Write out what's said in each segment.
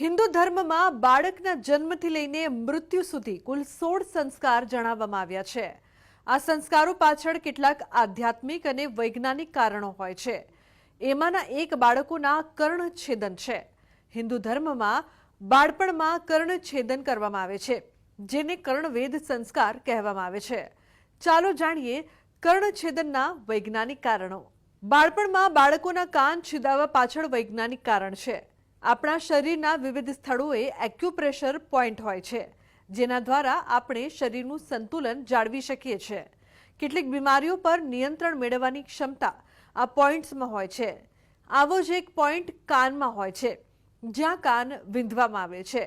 હિન્દુ ધર્મમાં બાળકના જન્મથી લઈને મૃત્યુ સુધી કુલ સોળ સંસ્કાર જણાવવામાં આવ્યા છે. આ સંસ્કારો પાછળ કેટલાક આધ્યાત્મિક અને વૈજ્ઞાનિક કારણો હોય છે. એમાંના એક બાળકોના કર્ણછેદન છે. હિન્દુ ધર્મમાં બાળપણમાં કર્ણછેદન કરવામાં આવે છે, જેને કર્ણવેદ સંસ્કાર કહેવામાં આવે છે. ચાલો જાણીએ કર્ણછેદનના વૈજ્ઞાનિક કારણો. બાળપણમાં બાળકોના કાન છિદાવવા પાછળ વૈજ્ઞાનિક કારણ છે. આપણા શરીરના વિવિધ સ્થળોએ એક્યુપ્રેશર પોઈન્ટ હોય છે, જેના દ્વારા આપણે શરીરનું સંતુલન જાળવી શકીએ છીએ. કેટલીક બીમારીઓ પર નિયંત્રણ મેળવવાની ક્ષમતા આ પોઈન્ટ્સમાં હોય છે. આવો જ એક પોઈન્ટ કાનમાં હોય છે, જ્યાં કાન વિંધવામાં આવે છે.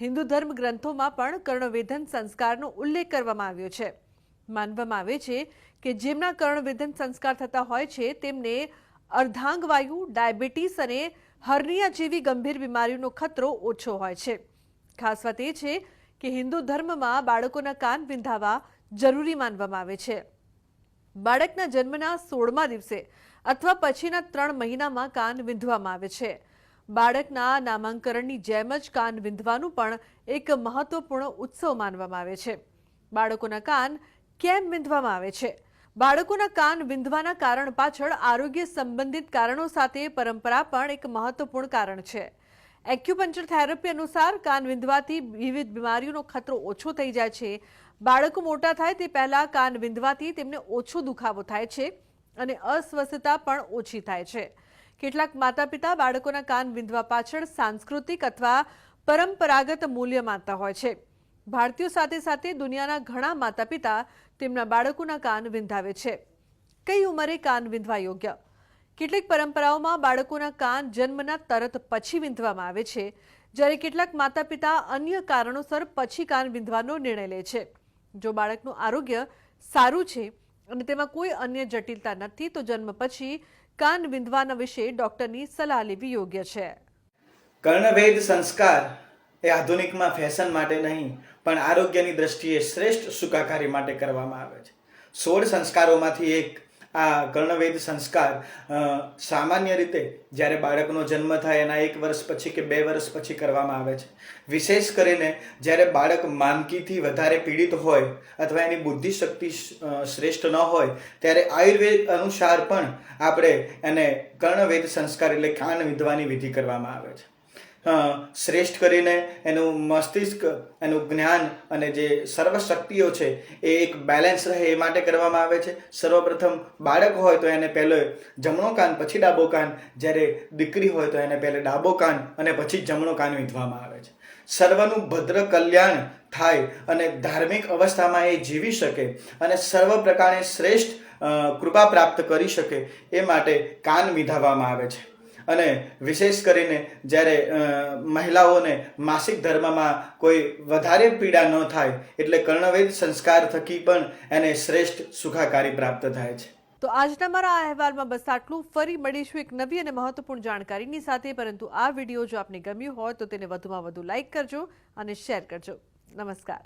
હિન્દુ ધર્મ ગ્રંથોમાં પણ કર્ણવેધન સંસ્કારનો ઉલ્લેખ કરવામાં આવ્યો છે. માનવામાં આવે છે કે જેમના કર્ણવેધન સંસ્કાર થતા હોય છે, તેમને અર્ધાંગવાયુ, ડાયાબિટીસ અને હર્નિયા જેવી ગંભીર બીમારીઓનો ખતરો ઓછો હોય છે. ખાસ વાત એ છે કે હિન્દુ ધર્મમાં બાળકોના કાન વિંધાવા જરૂરી માનવામાં આવે છે. બાળકના જન્મના સોળમા દિવસે અથવા પછીના ત્રણ મહિનામાં કાન વિંધવામાં આવે છે. બાળકના નામાંકરણની જેમ જ કાન વિંધવાનું પણ એક મહત્વપૂર્ણ ઉત્સવ માનવામાં આવે છે. બાળકોના કાન કેમ વિંધવામાં આવે છે? બાળકોના કાન વિંધવાના કારણ પાછળ આરોગ્ય સંબંધિત કારણો સાથે પરંપરા પણ એક મહત્વપૂર્ણ કારણ છે. એક્યુપંચર થેરપી અનુસાર કાન વિંધવાથી વિવિધ બીમારીઓનો ખતરો ઓછો થઈ જાય છે. બાળકો મોટા થાય તે પહેલા કાન વિંધવાથી તેમને ઓછો દુખાવો થાય છે અને અસ્વસ્થતા પણ ઓછી થાય છે. કેટલાક માતા પિતા બાળકોના કાન વિંધવા પાછળ સાંસ્કૃતિક અથવા પરંપરાગત મૂલ્ય માનતા હોય છે. ભારતીયો સાથે સાથે દુનિયાના ઘણા માતા પિતા તેમના બાળકોના કાન વિંધાવે છે. કઈ ઉંમરે કાન વિંધવા યોગ્ય? કેટલીક પરંપરાઓમાં બાળકોના કાન જન્મના તરત પછી વિંધવામાં આવે છે, જ્યારે કેટલાક માતા પિતા અન્ય કારણોસર પછી કાન વિંધવાનો નિર્ણય લે છે. જો બાળકનું આરોગ્ય સારું છે અને તેમાં કોઈ અન્ય જટિલતા નથી, તો જન્મ પછી કાન વિંધવાના વિશે ડોક્ટરની સલાહ લેવી યોગ્ય છે. કર્ણભેદ સંસ્કાર એ આધુનિકમાં ફેશન માટે નહીં, પણ આરોગ્યની દ્રષ્ટિએ શ્રેષ્ઠ સુખાકારી માટે કરવામાં આવે છે. સોળ સંસ્કારોમાંથી એક આ કર્ણવેદ સંસ્કાર સામાન્ય રીતે જ્યારે બાળકનો જન્મ થાય એના એક વર્ષ પછી કે બે વર્ષ પછી કરવામાં આવે છે. વિશેષ કરીને જ્યારે બાળક માનકીથી વધારે પીડિત હોય અથવા એની બુદ્ધિ શક્તિ શ્રેષ્ઠ ન હોય, ત્યારે આયુર્વેદ અનુસાર પણ આપણે એને કર્ણવેદ સંસ્કાર એટલે કાન વિધવાની વિધિ કરવામાં આવે છે. શ્રેષ્ઠ કરીને એનું મસ્તિષ્ક, એનું જ્ઞાન અને જે સર્વ શક્તિઓ છે, એ એક બેલેન્સ રહે એ માટે કરવામાં આવે છે. સર્વપ્રથમ બાળક હોય તો એને પહેલો જમણો કાન, પછી ડાબો કાન. જ્યારે દીકરી હોય તો એને પહેલે ડાબો કાન અને પછી જમણો કાન વીંધવામાં આવે છે. સર્વનું ભદ્ર કલ્યાણ થાય અને ધાર્મિક અવસ્થામાં એ જીવી શકે અને સર્વ પ્રકારે શ્રેષ્ઠ કૃપા પ્રાપ્ત કરી શકે એ માટે કાન વિધાવવામાં આવે છે. અને વિશેષ કરીને જ્યારે મહિલાઓને માસિક ધર્મમાં કોઈ વધારે પીડા ન થાય એટલે કર્ણવેદ સંસ્કાર થકી પણ એને શ્રેષ્ઠ સુખાકારી પ્રાપ્ત થાય છે. તો આજના મારા આ અહેવાલમાં બસ આટલું. ફરી મળીશું એક નવી અને મહત્વપૂર્ણ જાણકારીની સાથે. પરંતુ આ વીડિયો જો આપને ગમ્યું હોય તો તેને વધુમાં વધુ લાઇક કરજો અને શેર કરજો. નમસ્કાર.